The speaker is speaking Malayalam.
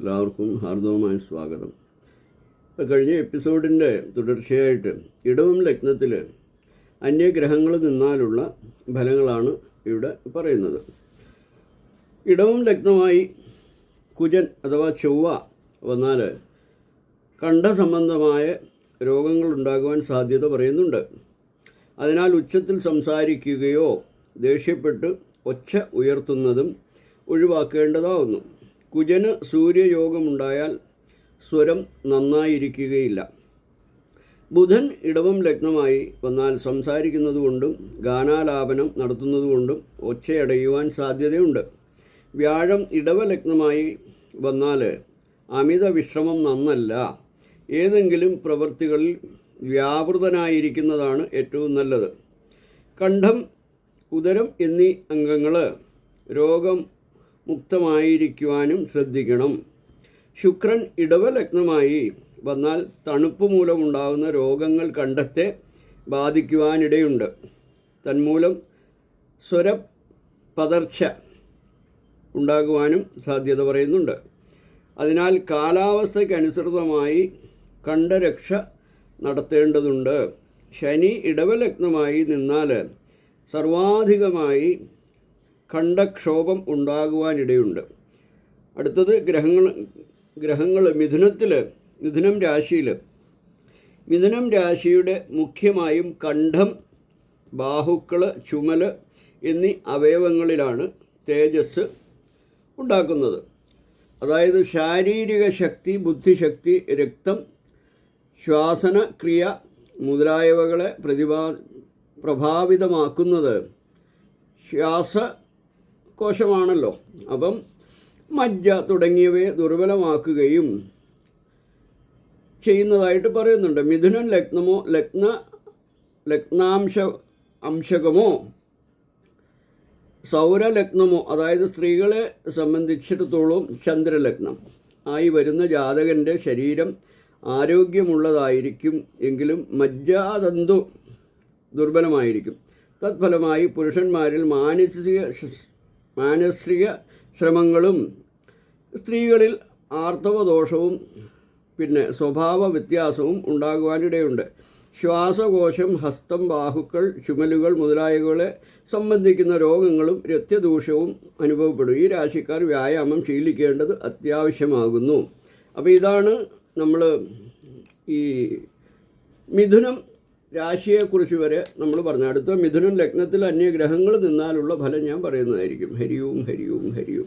എല്ലാവർക്കും ഹാർദവമായ സ്വാഗതം. കഴിഞ്ഞ എപ്പിസോഡിന്റെ തുടർച്ചയായിട്ട് ഇടവും ലഗ്നത്തിൽ അന്യഗ്രഹങ്ങൾ നിന്നാലുള്ള ഫലങ്ങളാണ് ഇവിടെ പറയുന്നത്. ഇടവും ലഗ്നമായി കുജൻ അഥവാ ചൊവ്വ വന്നാൽ കണ്ഠസംബന്ധമായ രോഗങ്ങൾ ഉണ്ടാകുവാൻ സാധ്യത പറയുന്നുണ്ട്. അതിനാൽ ഉച്ചത്തിൽ സംസാരിക്കുകയോ ദേഷ്യപ്പെട്ട് ഒച്ച ഉയർത്തുന്നതും ഒഴിവാക്കേണ്ടതാവുന്നു. കുജന് സൂര്യയോഗമുണ്ടായാൽ സ്വരം നന്നായിരിക്കുകയില്ല. ബുധൻ ഇടവം ലഗ്നമായി വന്നാൽ സംസാരിക്കുന്നതുകൊണ്ടും ഗാനാലാപനം നടത്തുന്നതുകൊണ്ടും ഒച്ചയടയുവാൻ സാധ്യതയുണ്ട്. വ്യാഴം ഇടവ ലഗ്നമായി വന്നാൽ അമിത വിശ്രമം നന്നല്ല. ഏതെങ്കിലും പ്രവൃത്തികളിൽ വ്യാപൃതനായിരിക്കുന്നതാണ് ഏറ്റവും നല്ലത്. കണ്ഠം ഉദരം എന്നീ അംഗങ്ങൾ രോഗം മുക്തമായിരിക്കുവാനും ശ്രദ്ധിക്കണം. ശുക്രൻ ഇടവലഗ്നമായി വന്നാൽ തണുപ്പ് മൂലമുണ്ടാകുന്ന രോഗങ്ങൾ കണ്ടെത്തെ ബാധിക്കുവാനിടയുണ്ട്. തന്മൂലം സ്വരപതർച്ച ഉണ്ടാകുവാനും സാധ്യത പറയുന്നുണ്ട്. അതിനാൽ കാലാവസ്ഥയ്ക്കനുസൃതമായി കണ്ഠരക്ഷ നടത്തേണ്ടതുണ്ട്. ശനി ഇടവലഗ്നമായി നിന്നാൽ സർവാധികമായി കണ്ഠക്ഷോഭം ഉണ്ടാകുവാനിടയുണ്ട്. അടുത്തത് ഗ്രഹങ്ങൾ ഗ്രഹങ്ങൾ മിഥുനത്തിൽ മിഥുനം രാശിയിൽ മിഥുനം രാശിയുടെ മുഖ്യമായും കണ്ഠം ബാഹുക്കൾ ചുമൽ എന്നീ അവയവങ്ങളിലാണ് തേജസ് ഉണ്ടാക്കുന്നത്. അതായത് ശാരീരിക ശക്തി ബുദ്ധിശക്തി രക്തം ശ്വാസന ക്രിയ മുതലായവകളെ പ്രതിഭാ പ്രഭാവിതമാക്കുന്നത് ശ്വാസകോശമാണല്ലോ അപ്പം മജ്ജ തുടങ്ങിയവയെ ദുർബലമാക്കുകയും ചെയ്യുന്നതായിട്ട് പറയുന്നുണ്ട്. മിഥുനൻ ലഗ്നമോ ലഗ്ന ലഗ്നാംശ അംശകമോ സൗരലഗ്നമോ അതായത് സ്ത്രീകളെ സംബന്ധിച്ചിടത്തോളം ചന്ദ്രലഗ്നം. ആയി വരുന്ന ജാതകന്റെ ശരീരം ആരോഗ്യമുള്ളതായിരിക്കും എങ്കിലും മജ്ജാതന്തു ദുർബലമായിരിക്കും. തത്ഫലമായി പുരുഷന്മാരിൽ മാനസിക മാനസിക ശ്രമങ്ങളും സ്ത്രീകളിൽ ആർത്തവദോഷവും പിന്നെ സ്വഭാവ വ്യത്യാസവും ഉണ്ടാകുവാനിടയുണ്ട്. ശ്വാസകോശം ഹസ്തം ബാഹുക്കൾ ചുമലുകൾ മുതലായവകളെ സംബന്ധിക്കുന്ന രോഗങ്ങളും രക്തദൂഷവും അനുഭവപ്പെടും. ഈ രാശിക്കാർ വ്യായാമം ശീലിക്കേണ്ടത് അത്യാവശ്യമാകുന്നു. അപ്പോൾ ഇതാണ് നമ്മൾ ഈ മിഥുനം രാശിയെക്കുറിച്ച് വരെ നമ്മൾ പറഞ്ഞു അടുത്ത മിഥുനം ലഗ്നത്തിൽ അന്യഗ്രഹങ്ങൾ നിന്നാലുള്ള ഫലം ഞാൻ പറയുന്നതായിരിക്കും. ഹരിയും ഹരിയും ഹരിയും.